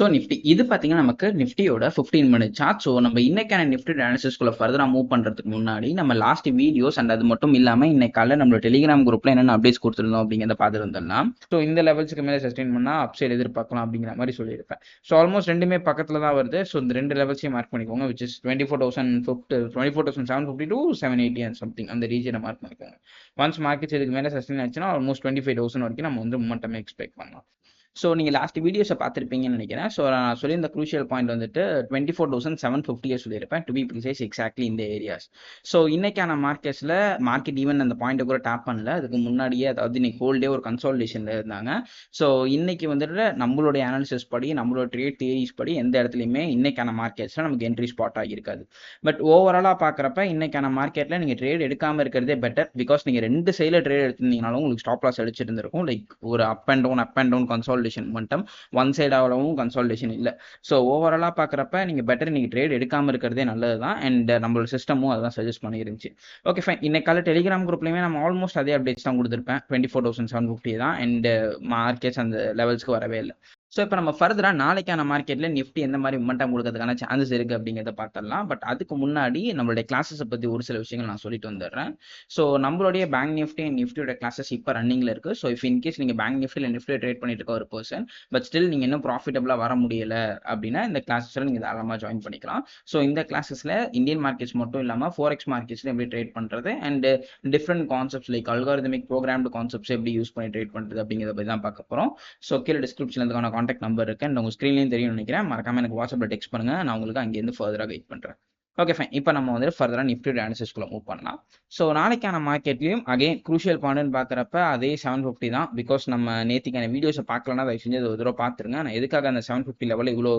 So Nifty இது பார்த்தீங்கன்னா நமக்கு நிஃப்டியோட ஃபிஃப்டீன் மினிட் சார்ட் ஸோ நம்ம இன்னைக்கான நிஃப்டி அனாலிசிஸ்குள்ள ஃபர்தராக மூவ் பண்ணுறதுக்கு முன்னாடி நம்ம லாஸ்ட் வீடியோஸ் அண்ட் அது மட்டும் இல்லாமல் இன்னைக்கு காலையில் நம்மளோட டெலிகிராம் குரூப்ல என்னென்ன அப்டேட்ஸ் கொடுத்துருந்தோம் அப்படிங்கிறத பார்த்துருந்தோம்லாம் ஸோ இந்த லெவல்ஸுக்கு மேலே சஸ்டெயின் பண்ணால் அப்சைட் எதிர்பார்க்கலாம் அப்படிங்கிற மாதிரி சொல்லியிருப்பேன். ஸோ ஆல்மோஸ்ட் ரெண்டுமே பக்கத்தில் தான் வருது. ஸோ இந்த ரெண்டு லெவல்ஸையும் மார்க் பண்ணிக்கோங்க which is twenty four thousand fifty twenty four thousand seven fifty two seven eighty and something அந்த ரீஜனை மார்க் பண்ணிக்கோங்க. ஒன்ஸ் மார்க்கெட்ஸ் இதுக்கு மேலே சஸ்டெயின் ஆச்சுன்னா ஆல்மோஸ்ட் டுவெண்ட்டி ஃபைவ் தௌசண்ட் வரைக்கும் நம்ம வந்து மொமெண்டம் எக்ஸ்பெக்ட் பண்ணலாம். ஸோ நீங்கள் லாஸ்ட் வீடியோஸை பார்த்துருப்பீங்கன்னு நினைக்கிறேன். ஸோ நான் சொல்லியிருந்த குரூஷியல் பாயிண்ட் வந்துட்டு டுவெண்ட்டி ஃபோர் தௌசண்ட் செவன் ஃபிஃப்டியே சொல்லியிருப்பேன் டு பி ப்ரிசைஸ் எக்ஸாக்ட்லி இந்த ஏரியாஸ் ஸோ இன்னைக்கான மார்க்கெட்ஸில் மார்க்கெட் ஈவன் அந்த பாயிண்ட்டை கூட டேப் பண்ணல. அதுக்கு முன்னாடியே அதாவது இன்னைக்கு ஹோல்டே ஒரு கன்சால்டேஷனில் இருந்தாங்க. ஸோ இன்னைக்கு வந்துட்டு நம்மளுடைய அனாலிசிஸ் படி நம்மளோட ட்ரேட் தியரிஸ் படி எந்த இடத்துலையுமே இன்னைக்கான மார்க்கெட்ஸில் நமக்கு என்ட்ரி ஸ்பாட் ஆகியிருக்காது. பட் ஓவராலாக பார்க்குறப்ப இன்னைக்கான மார்க்கெட்டில் நீங்கள் ட்ரேட் எடுக்காமல் இருக்கிறதே பெட்டர் பிகாஸ் நீங்கள் ரெண்டு சைடில் ட்ரேட் எடுத்திருந்தீங்கனாலும் உங்களுக்கு ஸ்டாப் லாஸ் அடிச்சிருந்திருக்கும். லைக் ஒரு up and down up and down consolidation மட்டம் ஒன் சைடாகவும் கன்சால்டேஷன் இல்லை. ஸோ ஓவராலாக பார்க்குறப்ப நீங்கள் பெட்டர் நீங்கள் ட்ரேட் எடுக்காமல் இருக்கிறதே நல்லது தான் அண்ட் நம்மளோட சிஸ்டமும் அதான் சஜஸ்ட் பண்ணிருந்துச்சு ஓகே ஃபைன் இன்னைக்கால டெலிகிராம் குரூப்லையுமே நம்ம ஆல்மோஸ்ட் அதே அப்டேட்ஸ் தான் கொடுத்துருப்பேன். Twenty four thousand seven fifty தான் அண்ட் மார்க்கெட்ஸ் அந்த லெவல்ஸ்க்கு வரவே இல்லை. ஸோ இப்போ நம்ம ஃபர்தராக நாளைக்கான மார்க்கெட்டில் நிஃப்டி எந்த மாதிரி மொமெண்டம் கொடுக்கறதுக்கான சான்சஸ் இருக்குது அப்படிங்கிறத பார்த்துடலாம். பட் அதுக்கு முன்னாடி நம்மளுடைய கிளாஸஸை பற்றி ஒரு சில விஷயங்கள் நான் சொல்லிட்டு வந்துடுறேன். ஸோ நம்மளுடைய பேங்க் நிஃப்டி அண்ட் நிஃப்டியோட கிளாஸஸ் இப்போ ரன்னிங்கில் இருக்கு. ஸோ இஃப் இன்கேஸ் நீங்கள் பேங்க் நிஃப்டியில் நிஃப்டியை ட்ரேட் பண்ணிட்டு இருக்க ஒரு பர்சன் பட் ஸ்டில் நீங்கள் இன்னும் ப்ராஃபிட்டபுளாக வர முடியல அப்படின்னா இந்த கிளாஸஸில் நீங்கள் தாராளமாக ஜாயின் பண்ணிக்கலாம். ஸோ இந்த கிளாஸஸில் இந்தியன் மார்க்கெட்ஸ் மட்டும் இல்லாமல் ஃபோரெக்ஸ் மார்க்கெட்ஸில் எப்படி ட்ரேட் பண்ணுறது and different concepts like algorithmic programmed concepts எப்படி யூஸ் பண்ணி ட்ரேட் பண்ணுறது அப்படிங்கிறத பற்றி தான் பார்க்க போகிறோம் ஸோ கீழே டிஸ்கிரிப்ஷன் இதுக்கான காண்டாக்ட் நம்பர் இருக்கு. அண்ட் உங்கள் ஸ்க்ரீன்லையும் தெரியும் நினைக்கிறேன். மறக்காம எனக்கு வாட்ஸ்அப்பில் டெக்ஸ்ட் பண்ணுங்க. நான் உங்களுக்கு அங்கேருந்து ஃபர்தராக கைட் பண்ணுறேன் ஓகே ஃபைன் இப்போ நம்ம வந்து ஃபர்தராக நிஃப்டி அனாலிசிஸ்குள்ள மூவ் பண்ணலாம். ஸோ நாளைக்கான மார்க்கெட்லையும் அகைன் க்ரூஷியல் பாயிண்ட்னு பார்க்குறப்ப அதே செவன் ஃபிஃப்டி தான். பிகாஸ் நம்ம நேற்றுக்கான வீடியோஸை பார்க்கலன்னா தயவு செஞ்சு ஒரு தடவை பார்த்துருங்க. நான் எதுக்காக அந்த செவன் ஃபிஃப்டி லெவலில் இவ்வளோ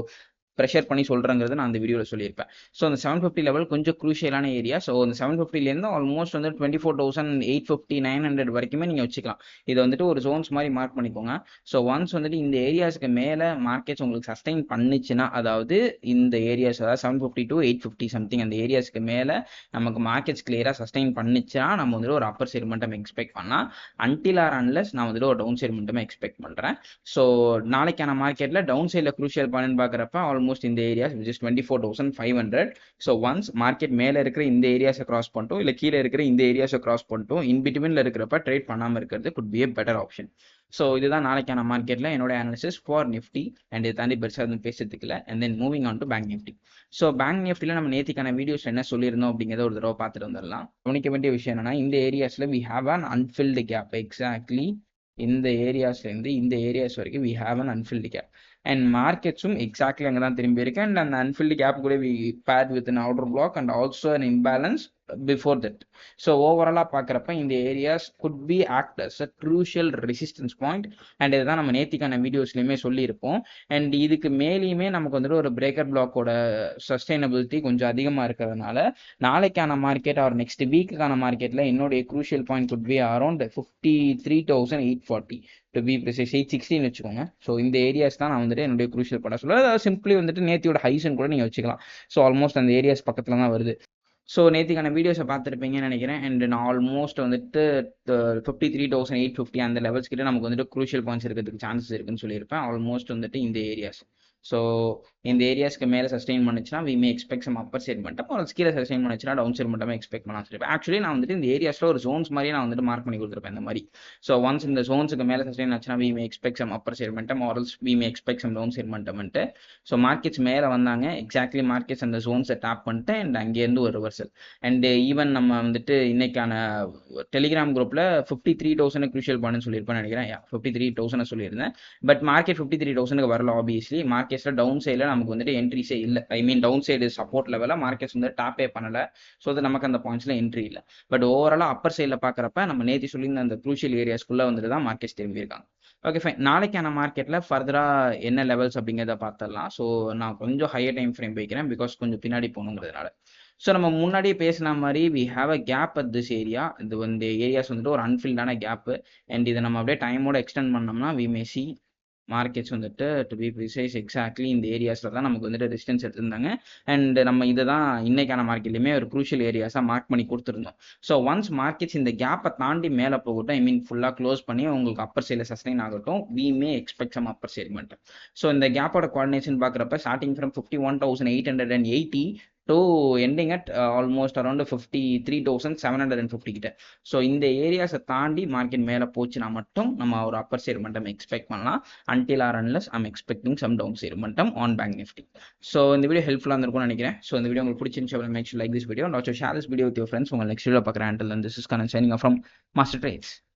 ப்ரெஷர் பண்ணி சொல்கிறேங்கிறது நான் அந்த வீடியோவில் சொல்லியிருப்பேன். ஸோ அந்த செவன் ஃபிஃப்டி லெவல் கொஞ்சம் குரூஷியலான ஏரியா ஸோ அந்த செவன் ஃபிஃப்டிலேருந்து ஆல்மோஸ்ட் வந்து twenty four thousand eight fifty nine hundred வரைக்குமே நீங்கள் வச்சுக்கலாம். இது வந்துட்டு ஒரு ஜோன்ஸ் மாதிரி மார்க் பண்ணிக்கோங்க. ஸோ ஒன்ஸ் வந்துட்டு இந்த ஏரியாஸ்க்கு மேலே மார்க்கெட்ஸ் உங்களுக்கு சஸ்டைன் பண்ணிச்சுன்னா அதாவது இந்த ஏரியாஸ் அதாவது seven fifty to eight fifty something அந்த ஏரியாஸ்க்கு மேலே நமக்கு மார்க்கெட்ஸ் கிளியராக சஸ்டைன் பண்ணிச்சுன்னா நம்ம வந்துட்டு ஒரு அப்பர் சைடு மட்டும் எக்ஸ்பெக்ட் பண்ணலாம். அன்டில் ஆர் அன்லஸ் நான் வந்துட்டு ஒரு டவுன் சைடு எக்ஸ்பெக்ட் பண்ணுறேன் ஸோ நாளைக்கான மார்க்கெட்டில் டவுன் சைடில் குரூஷியல் பாயிண்ட் பார்க்குறப்ப ஆல்மோஸ்ட் இந்த areas which is twenty four thousand five hundred so once market மேலே இருக்கிற இந்த ஏரியாஸை கிராஸ் பண்ணிட்டோம் இல்லை கீழே இருக்கிற இந்த ஏரியாஸை கிராஸ் பண்ணிட்டோம் இன்பிட்வீனில் இருக்கிறப்ப ட்ரேட் பண்ணாமல் இருக்கிறது could be a better option so இதுதான் நாளைக்கான மார்க்கெட்டில் என்னோட அனாலிசிஸ் ஃபார் நிஃப்டி அண்ட் இதை தாண்டி பெருசாக எதுவும் பேசுறதுக்கு and then moving on to bank Nifty so bank நிஃப்டியில் நம்ம நேற்றுக்கான வீடியோஸ் என்ன சொல்லியிருந்தோம் அப்படிங்கிறத ஒரு தடவை பார்த்துட்டு வந்துடலாம். கவனிக்க வேண்டிய விஷயம் என்னன்னா இந்த ஏரியாஸில் we have an unfilled gap exactly இந்த ஏரியாஸ்லேருந்து இந்த ஏரியாஸ் வரைக்கும் we have an unfilled gap and மார்க்கெட்ஸும் exactly அங்கே தான் திரும்பி இருக்கு அண்ட் அந்த அன்ஃபில்டு கேப் கூட we bad with an outer block and also an imbalance before that so ஓவராலாக பார்க்குறப்ப இந்த areas could be act as a crucial resistance point and இதுதான் நம்ம நேத்திக்கான வீடியோஸ்லையுமே சொல்லியிருப்போம். அண்ட் இதுக்கு மேலேயுமே நமக்கு வந்துட்டு ஒரு பிரேக்கர் பிளாக்கோட சஸ்டைனபிலிட்டி கொஞ்சம் அதிகமாக இருக்கிறதுனால நாளைக்கான மார்க்கெட் ஆர் நெக்ஸ்ட் வீக்குக்கான மார்க்கெட்டில் என்னுடைய crucial point could be around fifty three thousand eight forty to be precise eight சிக்ஸ்டின்னு வச்சுக்கோங்க. ஸோ இந்த ஏரியாஸ் தான் நான் வந்துட்டு என்னுடைய க்ரூஷியல் படம் சொல்லுவேன் அதாவது சிம்பிளி வந்துட்டு நேத்தியோட ஹைஸ்ன்னு கூட நீங்கள் வச்சுக்கலாம். ஸோ ஆல்மோஸ்ட் அந்த ஏரியாஸ் பக்கத்தில் தான் வருது. ஸோ நேற்றுக்கான வீடியோஸை பார்த்துருப்பீங்கன்னு நினைக்கிறேன். அண்ட் நான் ஆல்மோஸ்ட் வந்துட்டு fifty three thousand eight fifty அந்த லெவல்ஸ் கிட்ட நமக்கு வந்துட்டு குரூஷியல் பாயிண்ட்ஸ் இருக்கிறதுக்கு சான்சஸ் இருக்குன்னு சொல்லியிருப்பேன். ஆல்மோஸ்ட் வந்துட்டு இந்த ஏரியாஸ் ஸோ இந்த ஏரியாஸ்க்கு மேலே சஸ்டெயின் பண்ணுச்சுன்னா we may expect some upper side மட்டும் ஒரு கீழே சஸ்டெயின் பண்ணுச்சுன்னா டவுன் சைட் மட்டுமே எக்ஸ்பெக்ட் பண்ணலாம். சொல்லி ஆக்சுவலி நான் வந்துட்டு இந்த ஏரியாஸில் ஒரு ஜோன்ஸ் மாதிரி நான் வந்துட்டு மார்க் பண்ணி கொடுத்துருப்பேன் இந்த மாதிரி. ஸோ ஒன்ஸ் இந்த ஜோன்ஸுக்கு மேலே சஸ்டெயின் ஆச்சுன்னா we may expect some upper side மட்டும் or else we may expect some down side மட்டும்ட்டு so markets மேலே வந்தாங்க எக்ஸாக்ட்லி மார்க்கெட்ஸ் அந்த ஜோன்ஸை டேப் பண்ணிட்டு அண்ட் அங்கேருந்து ஒரு ரிவர்சல் அண்ட் ஈவன் நம்ம வந்துட்டு இன்னைக்கான டெலிகிராம் குரூப்பில் fifty three thousand crucial point சொல்லியிருப்பேன் நினைக்கிறேன். ஃபிஃப்டி த்ரீ தௌசண்ட் சொல்லியிருந்தேன். பட் மார்க்கெட் ஃபிஃப்டி த்ரீ தௌசண்ட்க்கு வரல ஆப்வியஸ்லி மார்க்கெட்ஸ்ல டவுன் சைடில் நமக்கு வந்துட்டு என்ட்ரிஸே இல்லை. I mean down side support லெவலில் மார்க்கெட்ஸ் வந்து டாப்பே பண்ணல. ஸோ அது நமக்கு அந்த பாயிண்ட்ஸில் என்ட்ரி இல்லை. பட் ஓவராலாக அப்பர் சைடில் பார்க்குறப்ப நம்ம நேற்று சொல்லியிருந்த அந்த க்ரூஷியல் ஏரியாஸ்க்குள்ளே வந்துட்டு தான் மார்க்கெட்ஸ் திரும்பியிருக்காங்க ஓகே ஃபைன் நாளைக்கான மார்க்கெட்டில் ஃபர்தராக என்ன லெவல்ஸ் அப்படிங்கிறத பார்த்துடலாம். ஸோ நான் கொஞ்சம் ஹையர் டைம் ஃப்ரேம் வைக்கிறேன் பிகாஸ் கொஞ்சம் பின்னாடி போகணுங்கிறதுனால. ஸோ நம்ம முன்னாடியே பேசின மாதிரி we have a gap at this area இது வந்து ஏரியாஸ் வந்துட்டு ஒரு அன்ஃபில்டான கேப்பு அண்ட் இதை நம்ம அப்படியே டைமோட எக்ஸ்டெண்ட் பண்ணோம்னா வி மே சி மார்க்கெட்ஸ் வந்துட்டு டு பி ப்ரிசைஸ் எக்ஸாக்ட்லி இந்த ஏரியாஸில் தான் நமக்கு வந்துட்டு ரெசிஸ்டன்ஸ் எடுத்திருந்தாங்க. அண்ட் நம்ம இதை தான் இன்னைக்கான மார்க்கெட்லையுமே ஒரு குரூஷியல் ஏரியாஸாக மார்க் பண்ணி கொடுத்துருந்தோம். ஸோ ஒன்ஸ் மார்க்கெட்ஸ் இந்த கேப்பை தாண்டி மேலே போகட்டும் ஐ மீன் ஃபுல்லாக க்ளோஸ் பண்ணி உங்களுக்கு அப்பர் சைடில் சஸ்டைன் ஆகட்டும் we may expect some upper segment so இந்த கேப்போட கோஆர்டினேஷன் பார்க்குறப்ப starting from fifty one thousand eight hundred and eighty to ending at almost around fifty three thousand seven hundred and fifty கிட்ட. So இந்த ஏரியாஸை தாண்டி market மேலே போச்சுன்னா மட்டும் நம்ம ஒரு அப்பர் சைடு மட்டும் எக்ஸ்பெக்ட் பண்ணலாம். Until or unless I'm expecting some down side மட்டும் ஆன் பேங்க் நிஃப்டி ஸோ இந்த வீடியோ ஹெல்ப்ஃபுல்லாக இருந்திருக்கும்னு நினைக்கிறேன். ஸோ இந்த வீடியோ உங்களுக்கு பிடிச்சிருந்துச்சு make like this video also share this video with your friends உங்கள் நெக்ஸ்ட் வீடியோ பார்க்குறேன் until this is Kannan signing from Master Trades